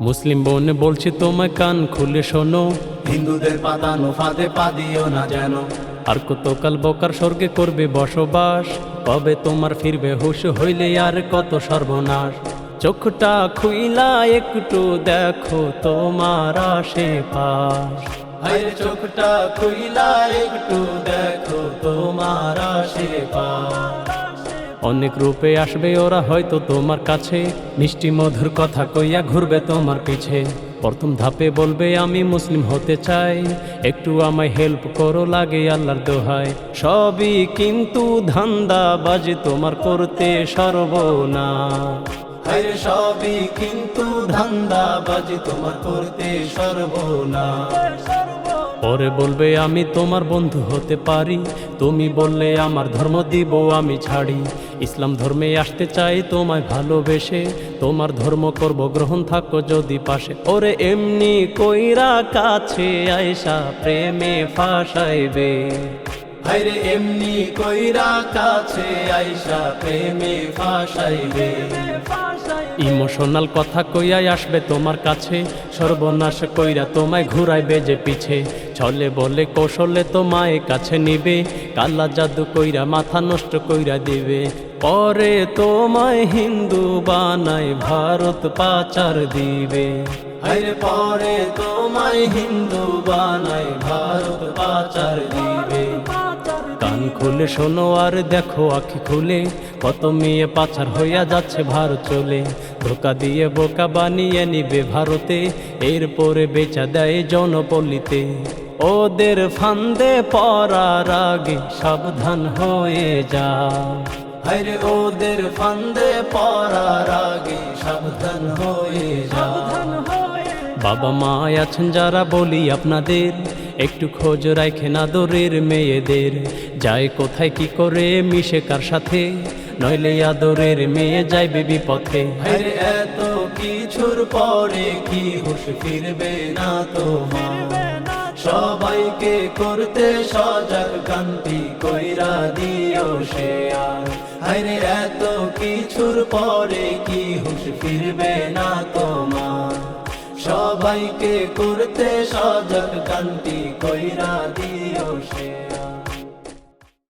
মুসলিম বোন বলছি তোমায় কান খুলে শোনো। হিন্দুদের পাতানো ফাঁদে পা দিও না যেন। আর কতকাল বকার স্বর্গে করবে বসবাস? কবে তোমার ফিরবে হুশ হইলে আর কত সর্বনাশ? চোখটা খুইলা একটু দেখো তোমার আশেপাশ। হায় চোখটা খুইলা একটু দেখো তোমার আশেপাশ। অনেক রূপে আসবে ওরা হয়তো তোমার কাছে। মিষ্টি মধুর কথা কইয়া ঘুরবে তোমার পিছে। প্রথম ধাপে বলবে আমি মুসলিম হতে চাই। একটু আমায় হেল্প করো লাগে আল্লাহর দোহাই সবই কিন্তু ধান্দা বাজি তোমার করতে সর্বনা। হায় সবই কিন্তু ধান্দা বাজি তোমার করতে সর্বনা। পরে বলবে, আমি তোমার বন্ধু হতে পারি। তুমি বললে, আমার ধর্ম দিব, আমি ছাড়ি। ইসলাম ধর্মে আসতে চাই, তোমায় ভালোবেসে। তোমার ধর্ম করব, গ্রহণ থাকো যদি পাশে। ওরে এমনি কইরা কাছে আয়সা প্রেমে ফাঁসাইবে। এমনি কইরা কাছে আইসা প্রেমে ফাঁসাইবে। ইমোশনাল কথা কইয়াই আসবে তোমার কাছে সর্বনাশ কইরা তোমায় ঘুরাইবে যে পিছে। ছলে বলে কৌশলে তোমায় কাছে নিবে কালা জাদু কইরা মাথা নষ্ট কইরা দিবে। পরে তোমায় হিন্দু বানায় ভারত পাচার দিবে। পরে তোমায় হিন্দু বানাই খুলে শোনো আর দেখো আখি খুলে। কত মেয়ে পাচার হইয়া যাচ্ছে ভারত চলে। ধোকা দিয়ে বোকা বানিয়ে নিবে ভারতে। এরপরে বেচা দেয় জনপল্লিতে ওদের ফান্দে পড়ার আগে সাবধান হয়ে যা। হায়রে, ওদের ফান্দে পড়ার আগে সাবধান হয়ে যা। বাবা মা আছেন যারা, বলি আপনাদের। একটু খোঁজ রাখেন আদরের মেয়েদের। যায় কোথায়, কি করে, মিশে কার সাথে? নইলে আদরের মেয়ে যাইবে বিপথে হায়রে এত কিছুর পরে কি হুশ ফিরবে না তোমার? সবাইকে করতে সজাগ কান্তি কইরা দিও সে আর এত কিছুর পরে কি হুশ ফিরবে না তোমার? সবাইকে করতে সজাগ কান্তি কইরা দিও সে।